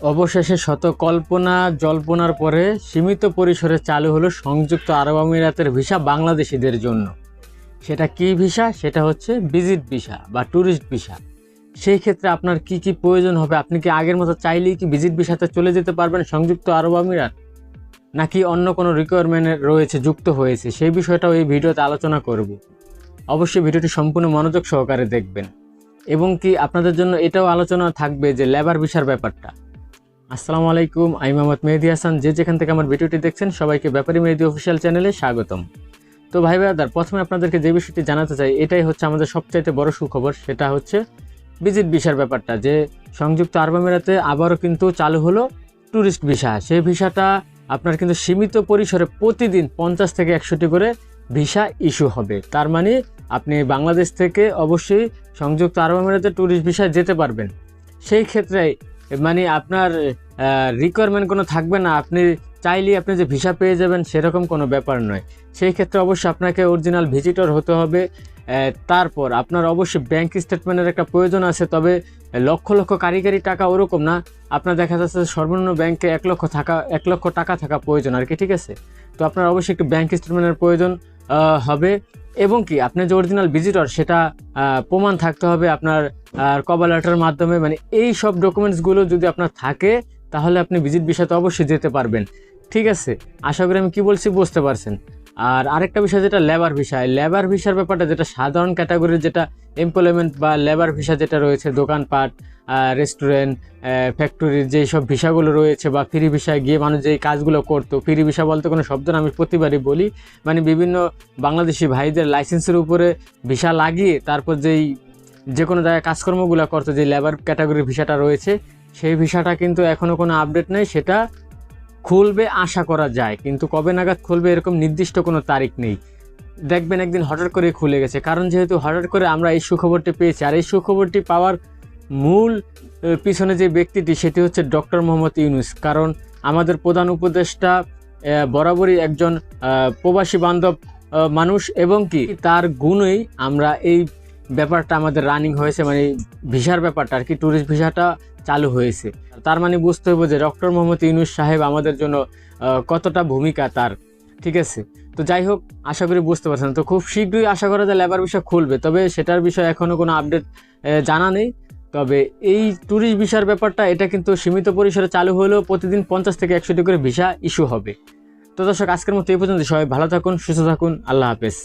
অবশেষে শত কল্পনা জল্পনার পরে সীমিত পরিসরে চালু হলো সংযুক্ত আরব আমিরাতের ভিসা বাংলাদেশিদের জন্য। সেটা কি ভিসা? সেটা হচ্ছে ভিজিট ভিসা বা ট্যুরিস্ট ভিসা। সেই ক্ষেত্রে আপনার কি কি প্রয়োজন হবে? আপনি কি আগের মতো চাইলেই কি ভিজিট ভিসাতে চলে যেতে পারবেন সংযুক্ত আরব আমিরাত? নাকি অন্য কোনো রিকোয়ারমেন্ট রয়েছে, যুক্ত হয়েছে? সেই বিষয়টাও এই ভিডিওতে আলোচনা করব। অবশ্যই ভিডিওটি সম্পূর্ণ মনোযোগ সহকারে দেখবেন। এবং কি আপনাদের জন্য এটাও আলোচনা থাকবে যে লেবার ভিসার ব্যাপারটা। আসসালামু আলাইকুম, আমি মোহাম্মদ মেহেদি হাসান। যে যেখান থেকে আমার ভিডিওটি দেখছেন, সবাইকে ব্যাপারী মেহেদি অফিসিয়াল চ্যানেলে স্বাগতম। তো ভাই ব্রাদার, প্রথমে আপনাদেরকে যে বিষয়টি জানাতে চাই, এটাই হচ্ছে আমাদের সবচাইতে বড় সুখবর, সেটা হচ্ছে ভিজিট ভিসার ব্যাপারটা, যে সংযুক্ত আরব আমিরাতে আবারও কিন্তু চালু হলো ট্যুরিস্ট ভিসা সেই ভিসাটা আপনার কিন্তু সীমিত পরিসরে প্রতিদিন পঞ্চাশ থেকে একশোটি করে ভিসা ইস্যু হবে। তার মানে আপনি বাংলাদেশ থেকে অবশ্যই সংযুক্ত আরব আমিরাতে ট্যুরিস্ট ভিসায় যেতে পারবেন। সেই ক্ষেত্রে মানে আপনার রিকোয়ারমেন্ট কোনো থাকবে না। আপনি চাইলেই আপনি যে ভিসা পেয়ে যাবেন সেরকম কোনো ব্যাপার নয়। সেই ক্ষেত্রে অবশ্যই আপনাকে অরিজিনাল ভিজিটর হতে হবে। তারপর আপনার অবশ্যই ব্যাংক স্টেটমেন্টের একটা প্রয়োজন আছে, তবে লক্ষ লক্ষ কারিগরি টাকা ওরকম না। আপনার দেখা যাচ্ছে সর্বনিম্ন ব্যাংকে এক লক্ষ থাকা, এক লক্ষ টাকা থাকা প্রয়োজন আর কি, ঠিক আছে? তো আপনার অবশ্যই একটু ব্যাংক স্টেটমেন্টের প্রয়োজন হবে। এবং কি আপনি যে অরিজিনাল ভিজিটর সেটা প্রমাণ থাকতে হবে আপনার কভার লেটারের মাধ্যমে। মানে এই সব ডকুমেন্টসগুলো যদি আপনার থাকে, তাহলে আপনি ভিজিট বিষয়তে অবশ্যই যেতে পারবেন। ঠিক আছে? আশা করি আমি কি বলছি বুঝতে পারছেন। আর আরেকটা বিষয় যেটা লেবার ভিসা লেবার ভিসার ব্যাপারটা যেটা সাধারণ ক্যাটাগরির যেটা এমপ্লয়মেন্ট বা লেবার ভিসা যেটা রয়েছে, দোকানপাট রেস্টুরেন্ট ফ্যাক্টরির যেই সব ভিসাগুলো রয়েছে বা ফ্রি ভিসায় গিয়ে মানুষ যেই কাজগুলো করতো ফ্রি ভিসা বলতে কোনো শব্দ না, আমি প্রতিবারই বলি মানে বিভিন্ন বাংলাদেশি ভাইদের লাইসেন্সের উপরে ভিসা লাগিয়ে তারপর যেই যে কোনো জায়গায় কাজকর্মগুলো করতো যে লেবার ক্যাটাগরির ভিসাটা রয়েছে, সেই ভিসাটা কিন্তু এখনও কোনো আপডেট নেই, সেটা খুলবে আশা করা যায়, কিন্তু কবে নাগাদ খুলবে এরকম নির্দিষ্ট কোনো তারিখ নেই। দেখবেন একদিন হঠাৎ করে খুলে গেছে, কারণ যেহেতু হঠাৎ করে আমরা এই সুখবরটি পেয়েছি, আর এই সুখবরটি পাওয়ার মূল পিছনে যে ব্যক্তিটি সেটি হচ্ছে ডক্টর মোহাম্মদ ইউনুস। কারণ আমাদের প্রধান উপদেষ্টা বরাবরই একজন প্রবাসী বান্ধব মানুষ, এবং কি, তার গুণেই আমরা এই ব্যাপারটা আমাদের রানিং হয়েছে মানে ভিসার ব্যাপারটা, আর কি ট্যুরিস্ট ভিসাটা চালু হয়েছে। তার মানে বুঝতে হবে যে ডক্টর মোহাম্মদ ইউনুস সাহেব আমাদের জন্য কতটা ভূমিকা তার, ঠিক আছে? তো যাই হোক, আশা করি বুঝতে পারছেন। তো খুব শীঘ্রই আশা করা যায় লেবার বিষয় খুলবে, তবে সেটার বিষয়ে এখনও কোনো আপডেট জানা নেই। তবে এই ট্যুরিস্ট ভিসার ব্যাপারটা, এটা কিন্তু সীমিত পরিসরে চালু হলেও প্রতিদিন পঞ্চাশ থেকে একশোটি করে ভিসা ইস্যু হবে। তো দর্শক, আজকের মতো এই পর্যন্ত। সবাই ভালো থাকুন, সুস্থ থাকুন। আল্লাহ হাফেজ।